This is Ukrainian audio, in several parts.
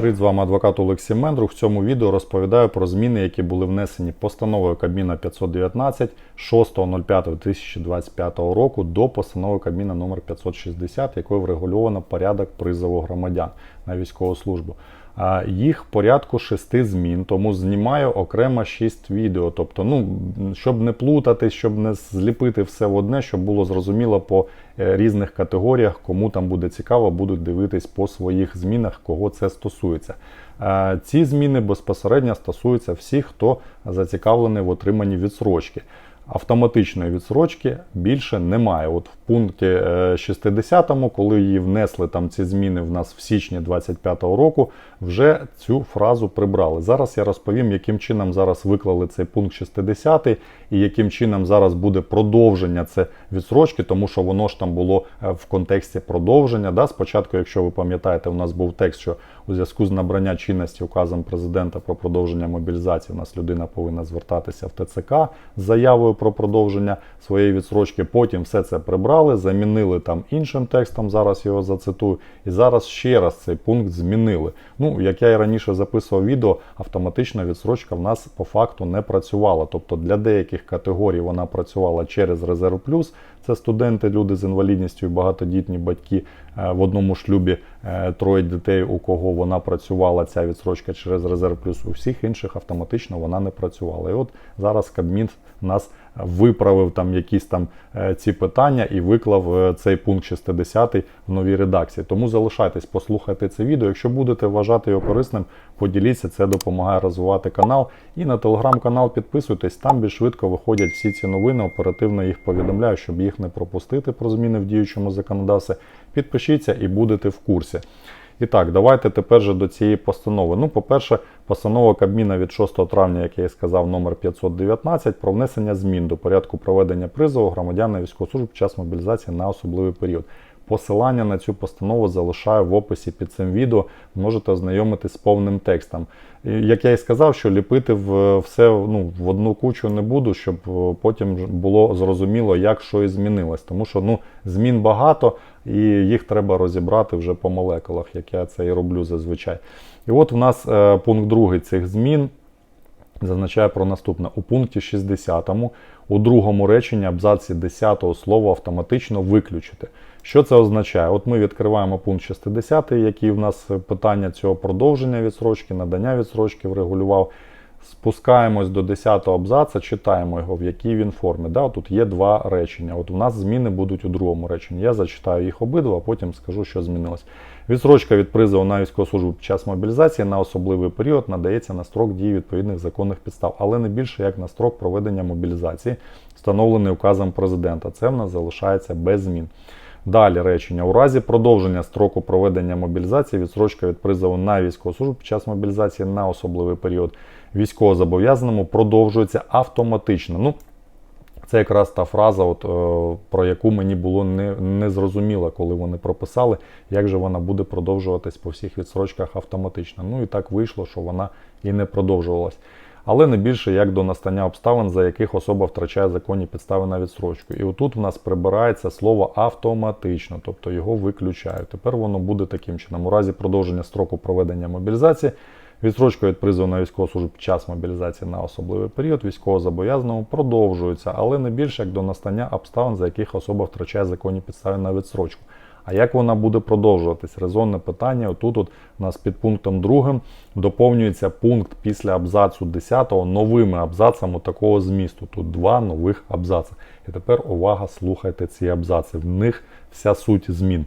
Привіт, з вами адвокат Олексій Мендрух. В цьому відео розповідаю про зміни, які були внесені постановою Кабміна 519 6.05.2025 року до постанови Кабміна номер 560, якою врегульовано порядок призову громадян на військову службу. Їх порядку шести змін, тому знімаю окремо шість відео. Тобто, ну щоб не плутати, щоб не зліпити все в одне, щоб було зрозуміло по е, різних категоріях, кому там буде цікаво, будуть дивитись по своїх змінах, кого це стосується. Ці зміни безпосередньо стосуються всіх, хто зацікавлений в отриманні відсрочки. Автоматичної відсрочки більше немає. От в пункті е, 60, коли її внесли там ці зміни в нас в січні 25 року, вже цю фразу прибрали. Зараз я розповім, яким чином зараз виклали цей пункт 60 і яким чином зараз буде продовження це відсрочки, тому що воно ж там було е, в контексті продовження. Да? Спочатку, якщо ви пам'ятаєте, у нас був текст, що у зв'язку з набрання чинності указом президента про продовження мобілізації, у нас людина повинна звертатися в ТЦК з заявою про продовження своєї відсрочки. Потім все це прибрали, замінили там іншим текстом. Зараз його зацитую. І зараз ще раз цей пункт змінили. Ну, як я і раніше записував відео, автоматична відсрочка в нас по факту не працювала. Тобто для деяких категорій вона працювала через резерв плюс. Це студенти, люди з інвалідністю багатодітні батьки е, в одному шлюбі е, троє дітей, у кого вона працювала ця відсрочка через резерв плюс. У всіх інших автоматично вона не працювала. І от зараз Кабмін нас виправив там якісь там е, ці питання і виклав е, цей пункт 60 в новій редакції. Тому залишайтесь, послухайте це відео. Якщо будете вважати його корисним, поділіться, це допомагає розвивати канал. І на телеграм-канал підписуйтесь, там більш швидко виходять всі ці новини, оперативно їх повідомляю, щоб їх не пропустити про зміни в діючому законодавстві. Підпишіться і будете в курсі. І так, давайте тепер же до цієї постанови. Ну, по-перше, постанова Кабміна від 6 травня, як я і сказав, номер 519 про внесення змін до порядку проведення призову громадян на військову під час мобілізації на особливий період. Посилання на цю постанову залишаю в описі під цим відео. Можете ознайомитись з повним текстом. Як я і сказав, що ліпити в все ну, в одну кучу не буду, щоб е, потім було зрозуміло, як що і змінилось. Тому що ну, змін багато і їх треба розібрати вже по молекулах, як я це і роблю зазвичай. І от у нас е, пункт другий цих змін зазначає про наступне. У пункті 60 у другому реченні абзаці 10 слово автоматично виключити. Що це означає? От ми відкриваємо пункт 60, який в нас питання цього продовження відсрочки, надання відсрочки врегулював. Спускаємось до 10 абзаца, читаємо його, в якій він формі. Да, Тут є два речення. От у нас зміни будуть у другому реченні. Я зачитаю їх обидва, а потім скажу, що змінилось. Відсрочка від призову на військову службу під час мобілізації на особливий період надається на строк дії відповідних законних підстав, але не більше як на строк проведення мобілізації, встановлений указом президента. Це в нас залишається без змін. Далі речення. У разі продовження строку проведення мобілізації, відсрочка від призову на військову службу під час мобілізації на особливий період військовозобов'язаному продовжується автоматично. Ну, це якраз та фраза, от, е, про яку мені було не, не коли вони прописали, як же вона буде продовжуватись по всіх відсрочках автоматично. Ну і так вийшло, що вона і не продовжувалась. Але не більше як до настання обставин, за яких особа втрачає законні підстави на відсрочку. І отут в нас прибирається слово автоматично, тобто його виключають. Тепер воно буде таким чином. У разі продовження строку проведення мобілізації, відсрочка від призову на військову службу під час мобілізації на особливий період військовозобов'язаному продовжується, але не більше як до настання обставин, за яких особа втрачає законні підстави на відсрочку. А як вона буде продовжуватись? Резонне питання. Отут от у нас під пунктом 2 доповнюється пункт після абзацу 10 новими абзацами такого змісту. Тут два нових абзаци. І тепер увага, слухайте ці абзаци. В них вся суть змін.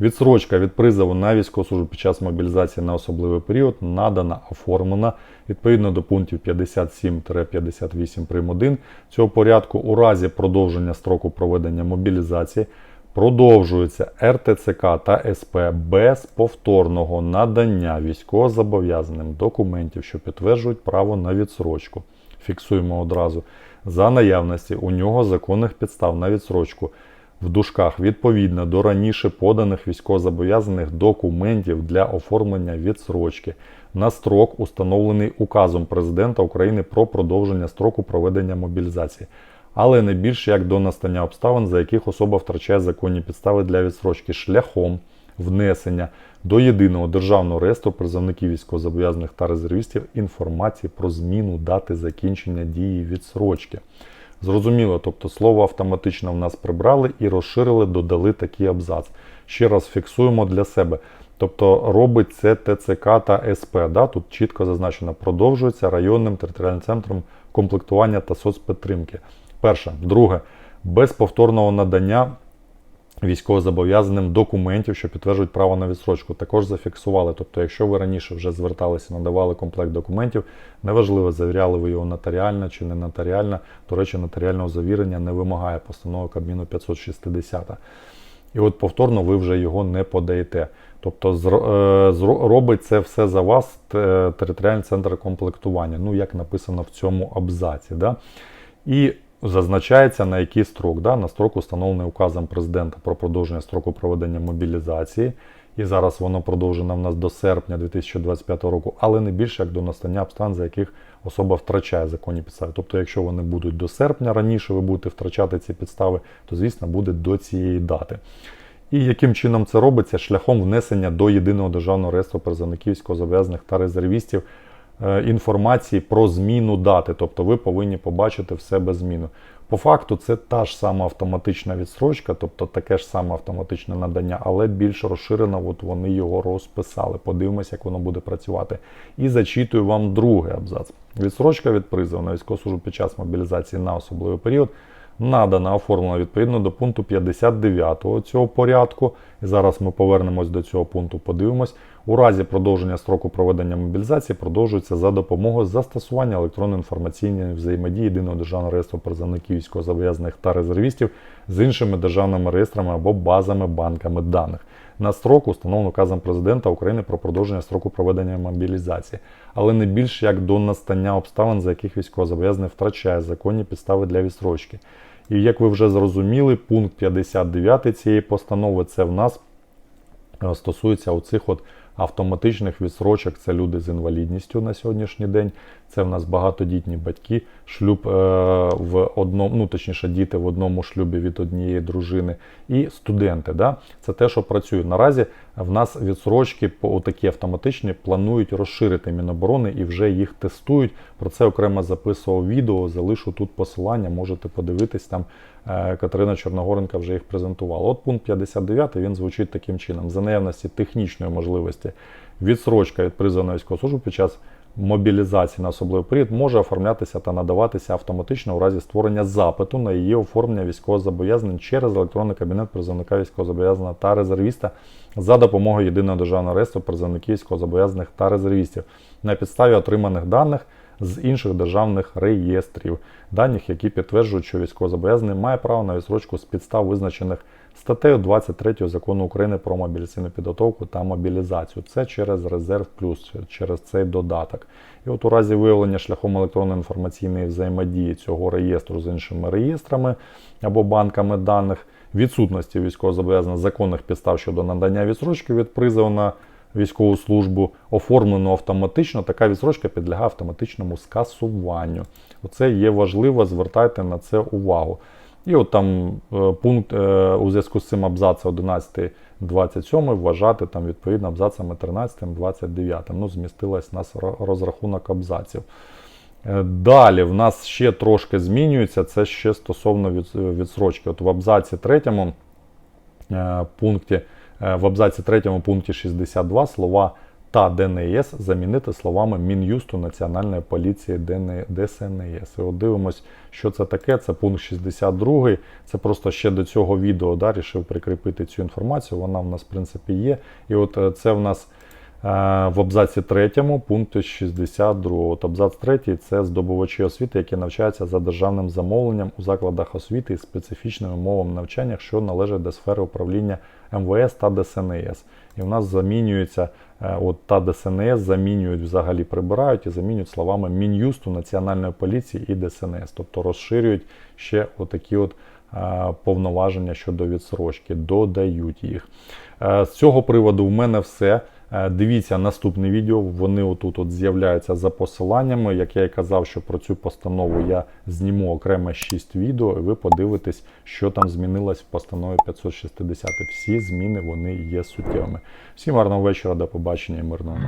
Відсрочка від призову на військову службу під час мобілізації на особливий період надана, оформлена відповідно до пунктів 57-58 прим. 1 цього порядку у разі продовження строку проведення мобілізації продовжується РТЦК та СП без повторного надання військовозобов'язаним документів, що підтверджують право на відсрочку. Фіксуємо одразу за наявності у нього законних підстав на відсрочку в дужках відповідно до раніше поданих військовозобов'язаних документів для оформлення відсрочки на строк, установлений указом Президента України про продовження строку проведення мобілізації, але не більше як до настання обставин, за яких особа втрачає законні підстави для відсрочки шляхом внесення до єдиного державного реєстру призовників військовозобов'язаних та резервістів інформації про зміну дати закінчення дії відсрочки. Зрозуміло, тобто слово автоматично в нас прибрали і розширили, додали такий абзац. Ще раз фіксуємо для себе. Тобто робить це ТЦК та СП. Да? Тут чітко зазначено, продовжується районним територіальним центром комплектування та соцпідтримки. Перше. Друге, без повторного надання військовозобов'язаним документів, що підтверджують право на відсрочку. Також зафіксували. Тобто, якщо ви раніше вже зверталися, надавали комплект документів, неважливо, завіряли ви його нотаріально чи не нотаріально. До речі, нотаріального завірення не вимагає постанова Кабміну 560. І от повторно ви вже його не подаєте. Тобто е, робить це все за вас територіальний центр комплектування, ну як написано в цьому абзаці. Да? І зазначається на який строк, да? на строк установлений указом президента про продовження строку проведення мобілізації. І зараз воно продовжено в нас до серпня 2025 року, але не більше як до настання обставин, за яких особа втрачає законні підстави. Тобто, якщо вони будуть до серпня раніше, ви будете втрачати ці підстави, то звісно буде до цієї дати. І яким чином це робиться? Шляхом внесення до єдиного державного реєстру призовників військовозобов'язаних та резервістів інформації про зміну дати. Тобто ви повинні побачити в себе зміну. По факту це та ж сама автоматична відстрочка, тобто таке ж саме автоматичне надання, але більш розширено, от вони його розписали. Подивимося, як воно буде працювати. І зачитую вам другий абзац. Відстрочка від призову на військову під час мобілізації на особливий період надана, оформлена відповідно до пункту 59 цього порядку. Зараз ми повернемось до цього пункту, подивимось. У разі продовження строку проведення мобілізації продовжується за допомогою застосування електронної інформаційної взаємодії єдиного державного реєстру призовників військовозобов'язаних та резервістів з іншими державними реєстрами або базами банками даних. На строк установлено указом президента України про продовження строку проведення мобілізації, але не більше як до настання обставин, за яких військовозобов'язаний втрачає законні підстави для відстрочки. І як ви вже зрозуміли, пункт 59 цієї постанови це в нас е, стосується оцих от автоматичних відсрочок. Це люди з інвалідністю на сьогоднішній день. Це в нас багатодітні батьки, шлюб е, в одному, ну точніше, діти в одному шлюбі від однієї дружини, і студенти. Да? Це те, що працює. Наразі в нас відсрочки по такі автоматичні планують розширити Міноборони і вже їх тестують. Про це окремо записував відео. Залишу тут посилання, можете подивитись там. Е, Катерина Чорногоренка вже їх презентувала. От пункт 59 він звучить таким чином: за наявності технічної можливості відсрочка від призову на під час мобілізації на особливий період може оформлятися та надаватися автоматично у разі створення запиту на її оформлення військовозобов'язань через електронний кабінет призовника військовозобов'язаного та резервіста за допомогою єдиного державного реєстру призовників військовозобов'язаних та резервістів на підставі отриманих даних з інших державних реєстрів, даних, які підтверджують, що військовозобов'язаний має право на відсрочку з підстав, визначених статтею 23 закону України про мобілізаційну підготовку та мобілізацію. Це через резерв плюс, через цей додаток. І от у разі виявлення шляхом електронної інформаційної взаємодії цього реєстру з іншими реєстрами або банками даних, відсутності військовозобов'язаних законних підстав щодо надання відсрочки від призову на військову службу оформлено автоматично, така відсрочка підлягає автоматичному скасуванню. Оце є важливо, звертайте на це увагу. І от там е, пункт е, у зв'язку з цим абзацом 11, 27 вважати там відповідно абзацами 13, 29. Ну, змістилась у нас розрахунок абзаців. Е, Далі в нас ще трошки змінюється. Це ще стосовно відсрочки. От в абзаці 3 е, пункті, в абзаці 3 пункті 62 слова та ДНС замінити словами Мін'юсту Національної поліції ДСНС. І от дивимось, що це таке. Це пункт 62. Це просто ще до цього відео да, рішив прикріпити цю інформацію. Вона в нас, в принципі, є. І от е, це в нас в абзаці 3 пункту 62. От абзац 3 це здобувачі освіти, які навчаються за державним замовленням у закладах освіти із специфічними мовами навчання, що належать до сфери управління МВС та ДСНС. І в нас замінюється е, от та ДСНС, замінюють взагалі прибирають і замінюють словами Мін'юсту Національної поліції і ДСНС. Тобто розширюють ще отакі от е, повноваження щодо відсрочки, додають їх. Е, З цього приводу в мене все. Е, Дивіться наступне відео. Вони отут от з'являються за посиланнями. Як я і казав, що про цю постанову я зніму окремо 6 відео, і ви подивитесь, що там змінилось в постанові 560. Всі зміни вони є суттєвими. Всім гарного вечора, до побачення і мирного.